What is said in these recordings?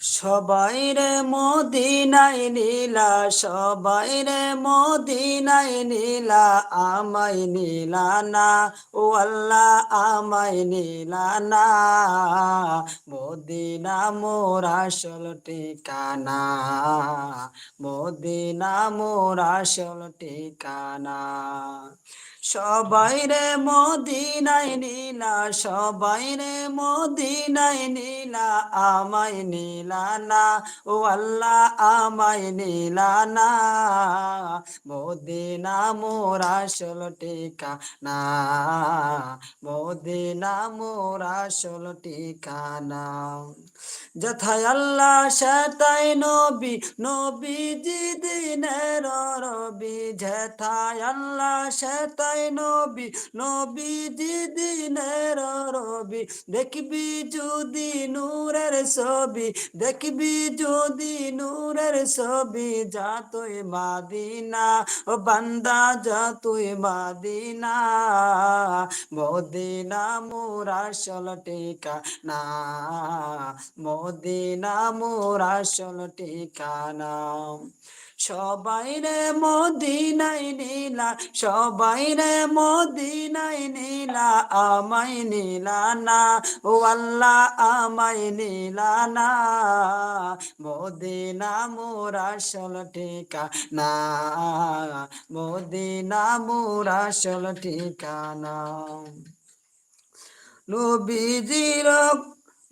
সবাই রে মদিনায় নীলা, সবাই রে মদিনায় নীলা, আমায় নীলা না, ও আল্লাহ আমায় নীলা না। মদিনা মোর আসল ঠিকানা, মদিনা মোর আসল ঠিকানা। সবাই রে মদিনায় নীলা, সবাই রে মদিনায় নীলা, আমায় নীলা না, ও আল্লাহ আমায় নীলা না। মদিনা মোর আসল ঠিকানা, মদিনা মোর আসল ঠিকানা। যথায় আল্লাহ সেতাই নবী, নবীজি দিনের রবি, যেথায় আল্লাহ সেতাই নবী, নবীজি দিনের রবি দেখবি যদি নূরের ছবি, দেখবি যদি নূরের ছবি, যা তুই মাদিনা, ও বান্দা, যা তুই মাদিনা। মদিনা মোর আসল টিকা না মদিনা মোর আসল ঠিকানা। সবাই রে মদিনাই নীলা, সবাই রে মদিনাই নীলা আমাই নীলা না, ও আল্লাহ আমাই নীলা না। মদিনা মোর আসল ঠিকানা, মদিনা মোর আসল ঠিকানা। নবীজির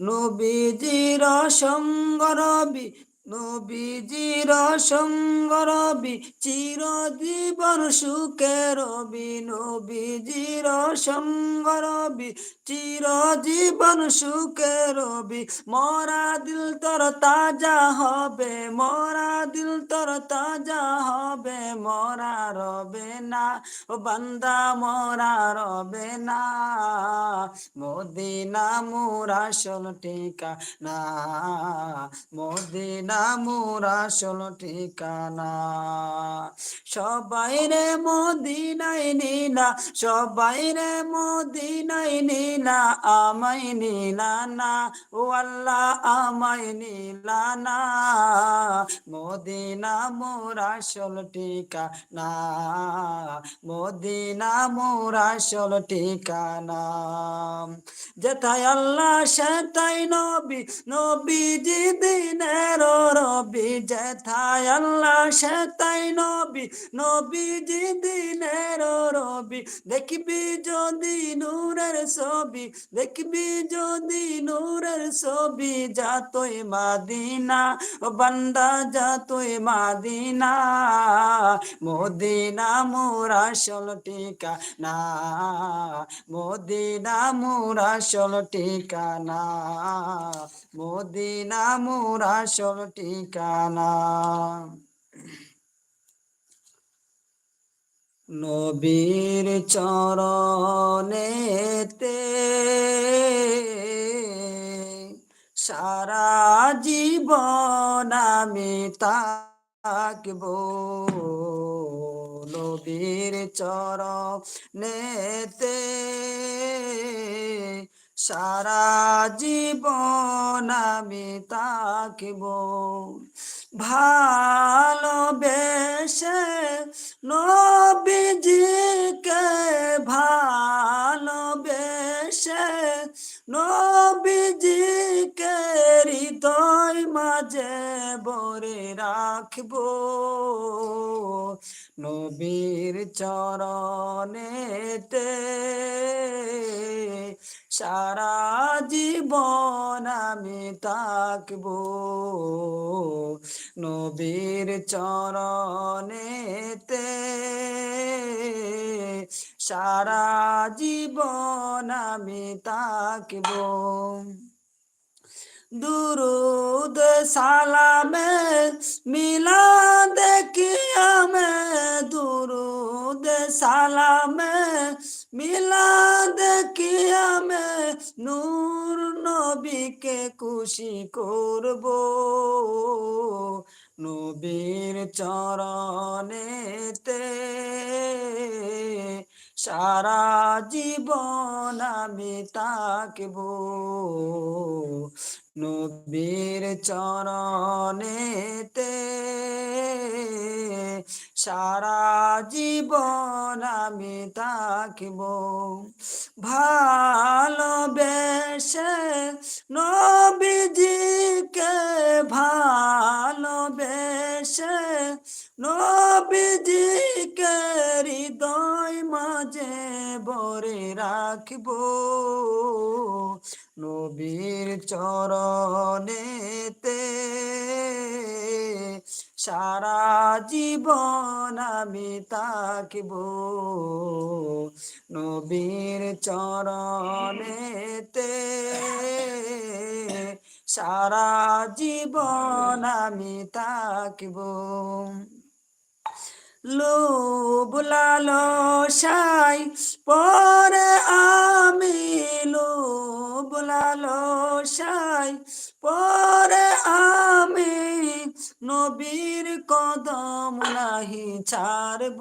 নবীজির সঙ্গ রবি নবীজির সঙ্গ রবি, চিরজীবন সুখে রবি। নবীজির সঙ্গ রবি, চিরজীবন সুখে রবি। মরা দিল তোর তাজা হবে, মরা দিল তোর তাজা হবে। মরা রবে না, ও বান্দা, মরা রবে না। মদিনা মোর আসল ঠিকানা, মদিনা মোর আসল ঠিকানা। সবাই রে মদিনাই নীলা সবাই রে মদিনাই নীলা আমায় নীলা না, ও আল্লাহ আমায় নীলা না। মদিনা মোর আসল ঠিকানা, মদিনা মোর আসল ঠিকানা। যেথায় আল্লাহ সেতাই নবী, নবীজি দিনের রবি যেথায় আল্লাহ সেতাই নবী। নবীজি দিনের রবি, দেখবি যদি নূরের ছবি, দেখবি যদি নূরের ছবি, যা তুই মাদিনা বান্দা, যা তুই মাদিনা। মদিনা মোর আসল ঠিকানা। মদিনা মোর আসল ঠিকানা মদিনা মোর আসল ঠিকানা। নবীর চরণেতে সারা জীবন আমি তাকব নবীর চর নেতে সারা জীবন আমি তাকিব। ভালোবেসে নবীজিকে ভালোবেসে নবীজিকে হৃদয় মাঝে বরে রাখব। নবীর চরণেতে সারা জীবন আমি তাকব নবীর চরণেতে সারা জীবন আমি তাকব দুরুদ, সালামে মিলা দেখি আমি দুরুদ, সালামে মিলা দেখি আমি নূর নবীকে খুশি করব। নবীর চরণেতে সারা জীবন আমি তাকব নবীর চরণেতে সারা জীবন আমি তাকিব ভালোবেসে নবীজিকে ভালোবেসে নবীজিকে হৃদয় মাঝে বরে রাখব। নবীর চরণেতে সারা জীবন আমি তাকিব নবীর চরণেতে সারা জীবন আমি তাকিব লোভ লালসাই পরে আমি লোভ লালসাই পরে আমি নবীর কদম নাহি ছাড়ব।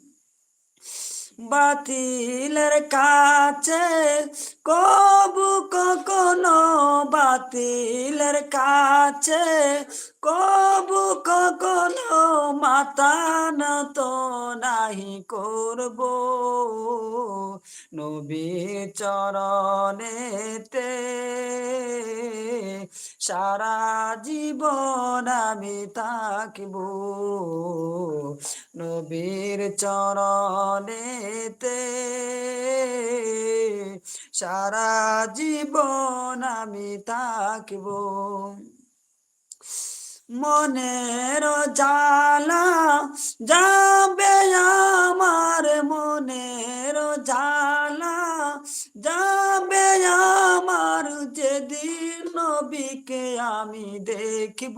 বাতিলের কাছে, কবু কখনো বাতিলের কাছে, কবু কখনো মাতা নত নাহি করব। নবী চরণেতে সারা জীবন আমি তাকিব নবীর চরণেতে সারা জীবন আমি তাকিব মনের জালা যাবে আমার, মনের জালা যাবে আমার। যেদিন নবীকে আমি দেখব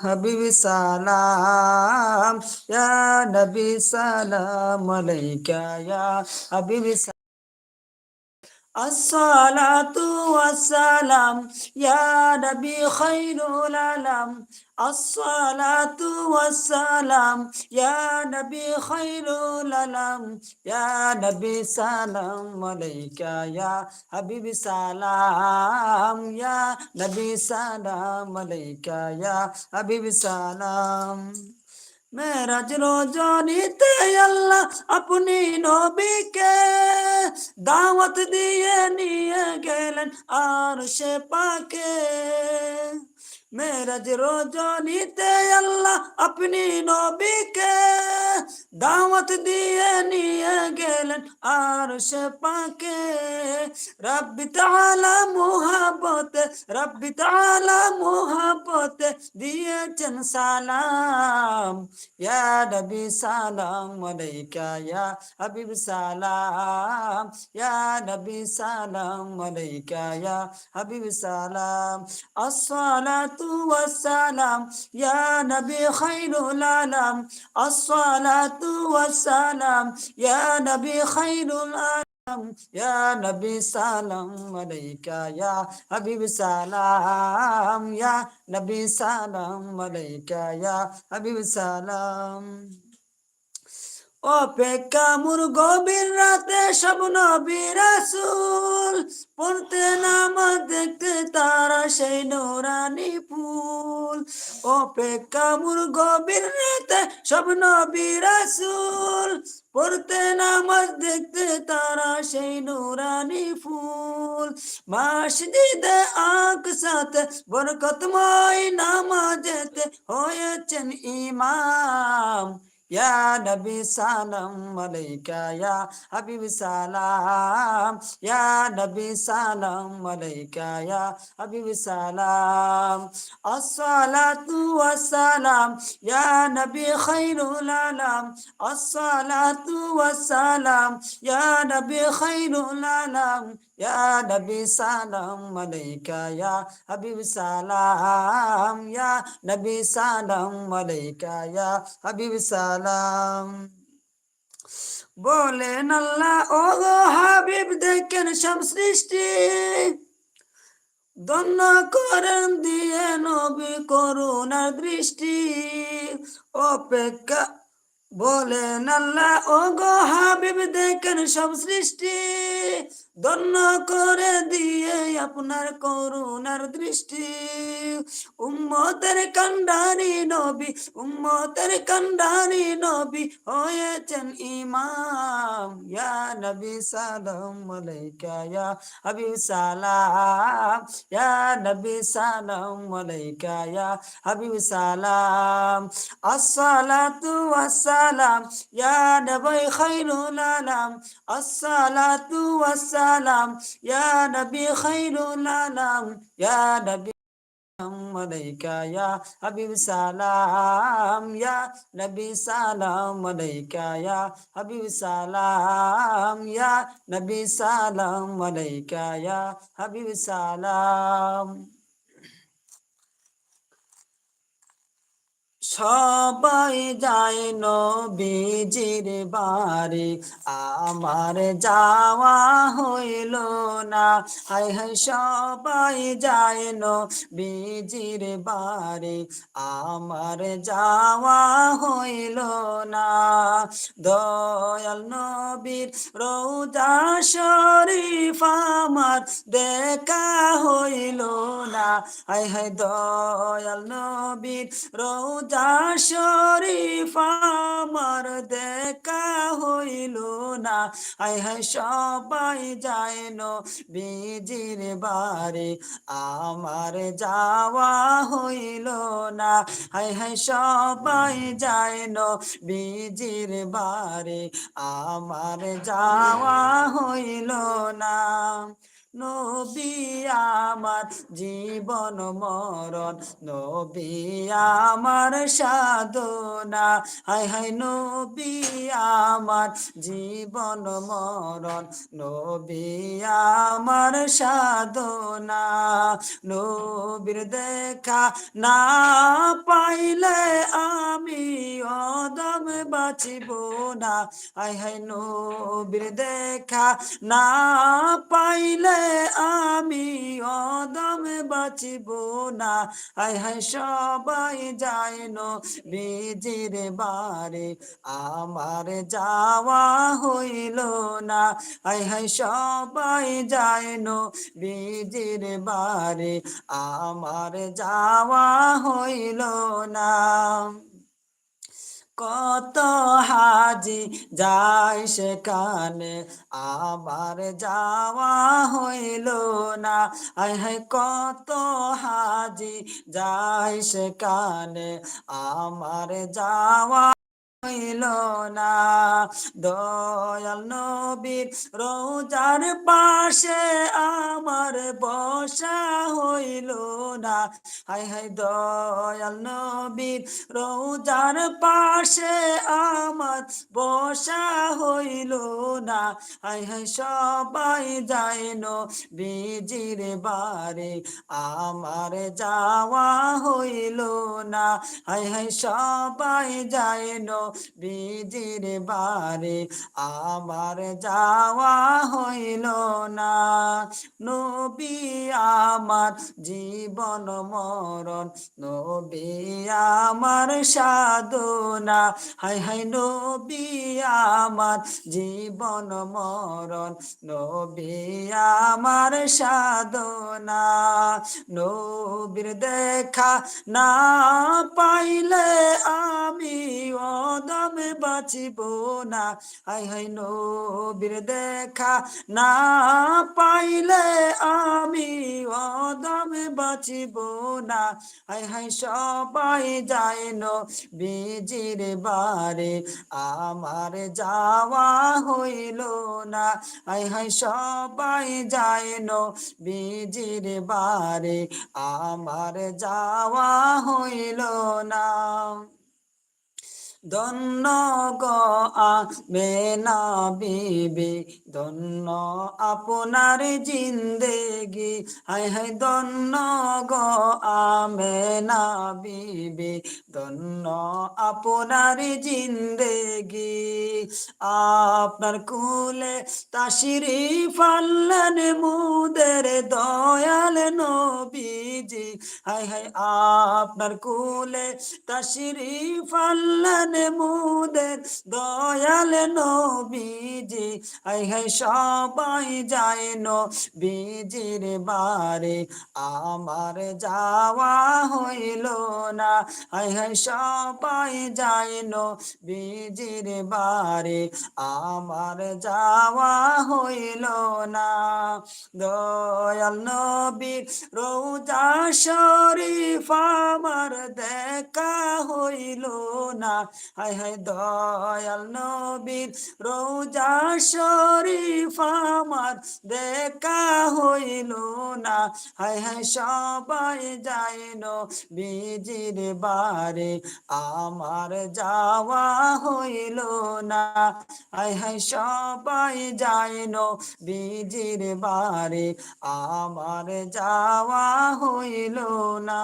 Habib salam Ya Nabi salam alaika Ya Habib salam আসসালাতু ওয়াসালাম ইয়া নবী খাইরুল আলাম আসসালাতু ওয়াসালাম ইয়া নবী খাইরুল আলাম ইয়া নবী সালাম আলাইকা ইয়া হাবিব সালাম ইয়া নবী সালাম আলাইকা ইয়া হাবিব সালাম মেরাজ রজনীতে আল্লাহ আপনি নবীকে দাওয়াত দিয়ে নিয়ে গেলেন আর সে পাকে। মেরাজ রজনীতে আল্লাহ আপনি নবীকে দাওয়াত দিয়ে নিয়ে গেলেন আর সে পাকে। রব্বি তাআলা মুহাব্বত, রব্বি তাআলা মুহাব্বত দিয়েছেন সালাম। ইয়া নবী সালাম আলাইকা, ইয়া হাবিব সালাম। ইয়া নবী সালাম আলাইকা, ইয়া হাবিব সালাম। আসসালাতু والسلام يا نبي خير العالم الصلاة والسلام يا نبي خير العالم يا نبي سلام عليك يا حبيب سلام يا نبي سلام عليك يا حبيب سلام অপেক্ষা মুর গভীর রাতে সব নবীরাসুল পড়তে নামাজ দেখতে তারা সেই নোরানি ফুল। অপেক্ষা মুর গভীর রাতে সব নবীরাসুল পড়তে নামাজ দেখতে তারা সেই নোরানি ফুল। মসজিদে আঁক সাথে বরকতময় নামাজেতে হয়েছেন ইমাম। ইয়া নবী সালাম আলাইকা ইয়া হাবিব সালাম ইয়া নবী সালাম আলাইকা ইয়া হাবিব সালাম আসসালাতু ওয়াসসালাম ইয়া নবী খাইরুল আলাম আসসালাতু ওয়াসসালাম ইয়া নবী খাইরুল আলাম ইয়া নবী সালাম আলাইকা ইয়া হাবিব সালাম ইয়া নবী সালাম আলাইকা ইয়া হাবিব সালাম বলেন আল্লাহ ও হাবিব, দেখেন সব সৃষ্টি। দন্য করেন দিয়ে নবী করুণার দৃষ্টি। অপেক্ষা বলেন আল্লাহ ও গো হাবিব, দেখেন সব সৃষ্টি। ধন্য করে দিয়ে আপনার করুণার দৃষ্টি। উম্মতের কান্ডারি নবী, উম্মতের কান্ডারি নবী হয়েছেন ইমাম। ইয়া নবী সালাম আলাইকা, ইয়া হাবিব সালাম। ইয়া নবী সালাম আলাইকা, ইয়া হাবিব সালাম। আসসালাতু ওয়াসসালাম والسلام يا نبي خير الأنام الصلاة والسلام يا نبي خير الأنام يا نبي عليك يا حبيب سلام يا نبي سلام عليك يا حبيب سلام يا نبي سلام عليك يا حبيب سلام সবাই যায় নবীজির বাড়ি। আমার যাওয়া হইল না। হাই হাই সবাই যায় নবীজির বাড়ি। আমার যাওয়া হইল না। দয়াল নবীর রোজা শরীফ আমার দেখা হইল না। হাই হাই দয়াল নবীর রোজা শরীফ আমার দেখা হইল না। আই হাই সবাই যায় বিজির বাড়ি আমার যাওয়া হইল না। হাই হাই সবাই যায় বিজির বাড়ি আমার যাওয়া হইল না। নবী আমার জীবন মরণ, নবী আমার সাধনা। হাই হাই নবী আমার জীবন মরণ, নবী আমার সাধনা। নবীর দেখা না পাইলে আমি অদম বাঁচিব না। হাই হাই নবীর দেখা না পাইলে আমি অদম বাঁচিব না। হাই হাই সবাই যায় বিজির বারে। আমার যাওয়া হইল না। হাই হাই সবাই যায় বিজির বারে। আমার যাওয়া হইল না। কত হাজি যাই সেখানে? আবার যাওয়া হইল না। আয় হায়, কত হাজি যাই সেখানে? আমার যাওয়া হইল না। দয়াল নবীর রোজার পাশে আমার বসা হইল না। হাই হাই, দয়াল নবীর রোজার পাশে আমার বসা হইল না। হাই হাই, সবাই যায় বিজির বারে আমার যাওয়া হইল না। হাই হাই, সবাই যায় বিজির বারে, আমার যাওয়া হইল না। নবী আমার জীবন মরণ, নবী আমার সাধনা। হাই হাই নবী আমার জীবন মরণ, নবী আমার সাধনা। নবীর দেখা না পাইলে আমি অদমে বাঁচিব না। হাই হাই, নবীর দেখা না পাইলে আমি অদমে বাঁচিব না। হাই হাই, সবাই যায় বিজির বারে, আমার যাওয়া হইল না। হাই হাই, সবাই যায় বিজির বারে, আমার যাওয়া হইল না। ধন্য গ মেনা বিবি, ধন্য আপনার জিন্দেগি। হাই হাই ধন্য গ আমেনা বিবি, ধন্য আপনার জিন্দেগি। আপনার কুলে তাশিরি ফাল্লেন মুদের দয়াল নবীজি। হাই হাই আপনার কুলে তাশিরি ফাল্লেন মুদের দয়াল নবীজি। আই হাই সবাই যায় বিজির বারে। আমার যাওয়া হইল না। আই হাই সবাই যায় বিজির বারে। আমার যাওয়া হইল না। দয়াল নবীর রোজা শরীফ আমার দেখা হইল না। হাই হাই দয়াল নবীর রোজা শরীফ আমার দেখা হইল না। হাই হাই সবাই যাইন বিজির বারে, আমার যাওয়া হইল না। হাই হাই সবাই যাইন বিজির বারে, আমার যাওয়া হইল না।